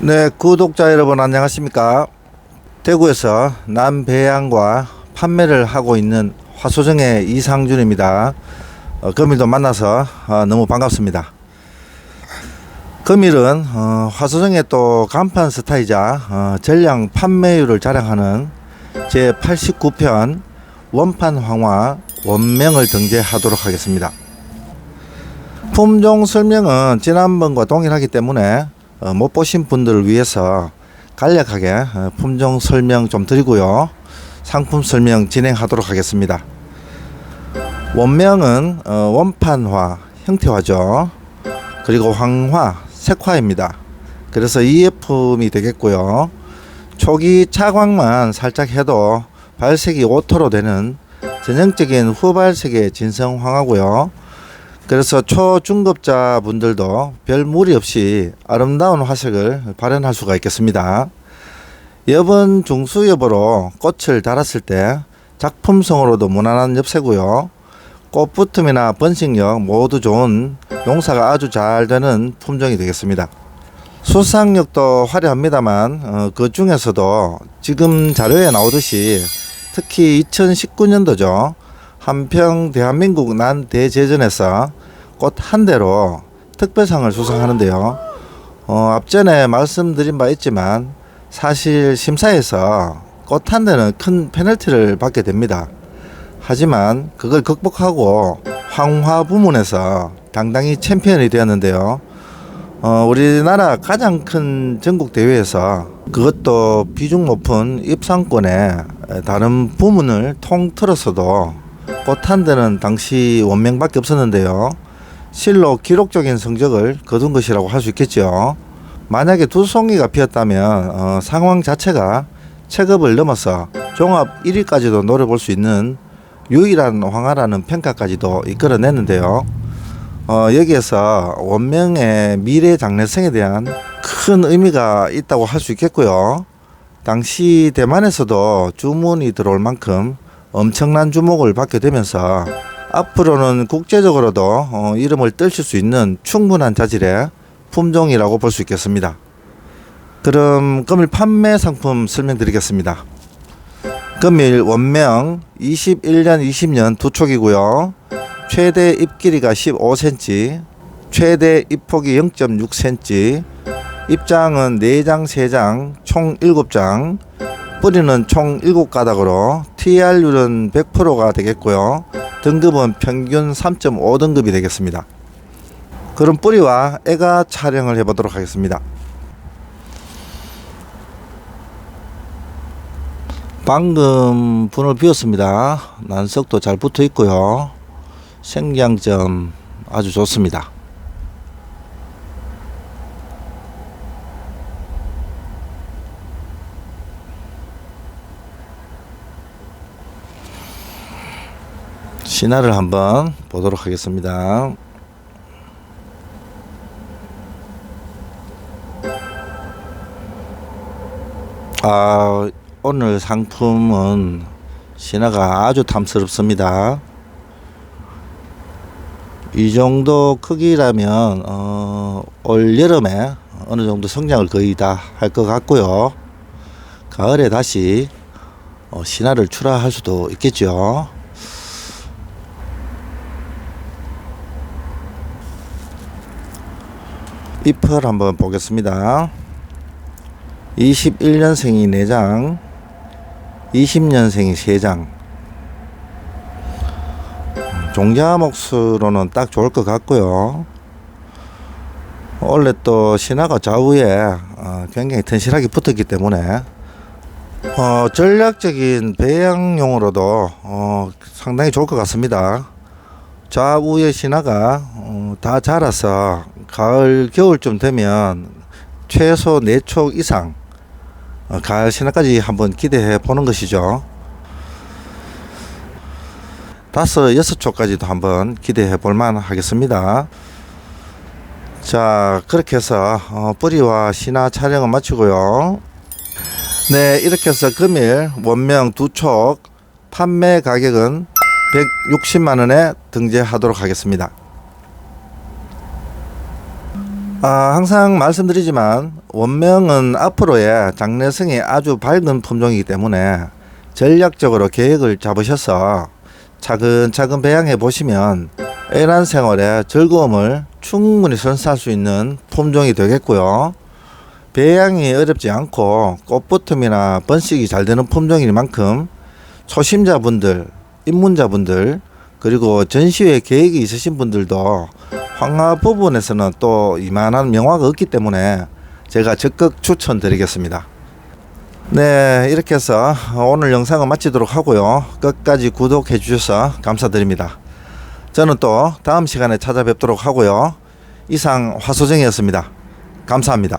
네, 구독자 여러분 안녕하십니까? 대구에서 남배양과 판매를 하고 있는 화소정의 이상준입니다. 어, 금일도 만나서 어, 너무 반갑습니다. 금일은 어, 화소정의 또 간판 스타이자 어, 전량 판매율을 자랑하는 제 89편 원판 황화 원명을 등재하도록 하겠습니다. 품종 설명은 지난번과 동일하기 때문에 어, 못 보신 분들을 위해서 간략하게 어, 품종 설명 좀 드리고요. 상품 설명 진행하도록 하겠습니다. 원명은 어, 원판화 형태화죠. 그리고 황화 색화입니다. 그래서 EF이 되겠고요. 초기 차광만 살짝 해도 발색이 오토로 되는 전형적인 후발색의 진성 황화고요. 그래서 초중급자 분들도 별 무리 없이 아름다운 화색을 발현할 수가 있겠습니다. 여분 중수엽으로 꽃을 달았을 때 작품성으로도 무난한 엽새고요. 꽃붙음이나 번식력 모두 좋은 농사가 아주 잘 되는 품종이 되겠습니다. 수상력도 화려합니다만 어, 그 중에서도 지금 자료에 나오듯이 특히 2019년도죠. 한평 대한민국 난 대제전에서 꽃 한 대로 특별상을 수상하는데요. 어, 앞전에 말씀드린 바 있지만 사실 심사에서 꽃 한 대는 큰 페널티를 받게 됩니다. 하지만 그걸 극복하고 황화 부문에서 당당히 챔피언이 되었는데요. 어, 우리나라 가장 큰 전국 대회에서 그것도 비중 높은 입상권에 다른 부문을 통틀어서도 꽃 한 대는 당시 원명밖에 없었는데요. 실로 기록적인 성적을 거둔 것이라고 할 수 있겠죠. 만약에 두 송이가 피었다면 어, 상황 자체가 체급을 넘어서 종합 1위까지도 노려볼 수 있는 유일한 황하라는 평가까지도 이끌어냈는데요. 어, 여기에서 원명의 미래 장래성에 대한 큰 의미가 있다고 할 수 있겠고요. 당시 대만에서도 주문이 들어올 만큼 엄청난 주목을 받게 되면서 앞으로는 국제적으로도 어, 이름을 떨칠 수 있는 충분한 자질의 품종이라고 볼 수 있겠습니다. 그럼 금일 판매 상품 설명드리겠습니다. 금일 원명 21년 20년 두 촉이고요. 최대 잎 길이가 15cm, 최대 잎폭이 0.6cm, 잎장은 4장, 3장, 총 7장, 뿌리는 총 7가닥으로 TR율은 100%가 되겠고요. 등급은 평균 3.5등급이 되겠습니다. 그럼 뿌리와 애가 촬영을 해보도록 하겠습니다. 방금 분을 비웠습니다. 난석도 잘 붙어 있고요. 생장점 아주 좋습니다. 신화를 한번 보도록 하겠습니다. 아, 오늘 상품은 신화가 아주 탐스럽습니다. 이 정도 크기라면 어, 올 여름에 어느 정도 성장을 거의 다 할 것 같고요. 가을에 다시 어, 신화를 출하할 수도 있겠죠. 잎을 한번 보겠습니다. 21년생이 4장, 20년생이 3장. 종자목수로는 딱 좋을 것 같고요. 원래 또 신화가 좌우에 어, 굉장히 튼실하게 붙었기 때문에 어, 전략적인 배양용으로도 어, 상당히 좋을 것 같습니다. 좌우의 신화가 어, 다 자라서 가을 겨울쯤 되면 최소 4촉 이상 어, 가을 신화까지 한번 기대해 보는 것이죠. 다섯 여섯 촉까지도 한번 기대해 볼만 하겠습니다. 자 그렇게 해서 어, 뿌리와 신화 촬영을 마치고요. 네 이렇게 해서 금일 원명 두촉 판매 가격은 160만 원에 등재하도록 하겠습니다. 아, 항상 말씀드리지만 원명은 앞으로의 장래성이 아주 밝은 품종이기 때문에 전략적으로 계획을 잡으셔서 차근차근 배양해 보시면 애란 생활의 즐거움을 충분히 선사할 수 있는 품종이 되겠고요. 배양이 어렵지 않고 꽃부텀이나 번식이 잘 되는 품종이만큼 초심자분들, 입문자분들 그리고 전시회 계획이 있으신 분들도 황화 부분에서는 또 이만한 명화가 없기 때문에 제가 적극 추천드리겠습니다. 네, 이렇게 해서 오늘 영상을 마치도록 하고요. 끝까지 구독해 주셔서 감사드립니다. 저는 또 다음 시간에 찾아뵙도록 하고요. 이상 화소정이었습니다. 감사합니다.